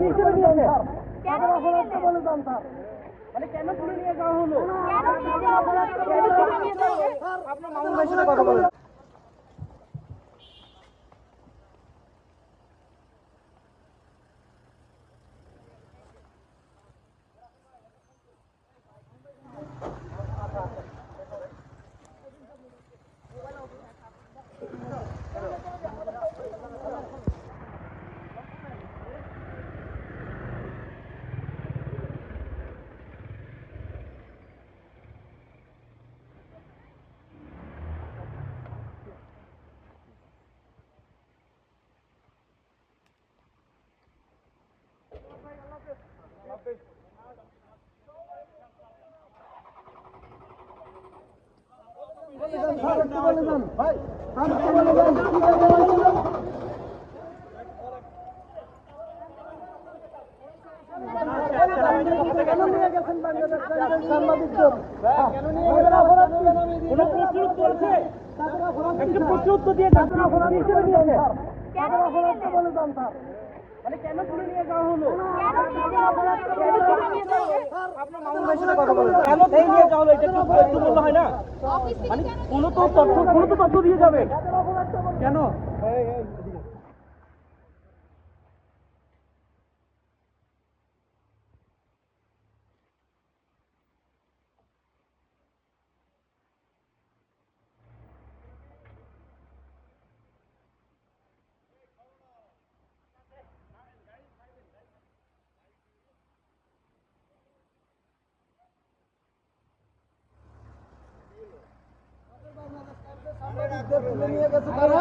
মানে আপনার মামুন ভাইয়ের সাথে কথা বলেন। মানে কেন তুলে নিয়ে যাওয়া হলো কেন নিয়ে গেছে তারা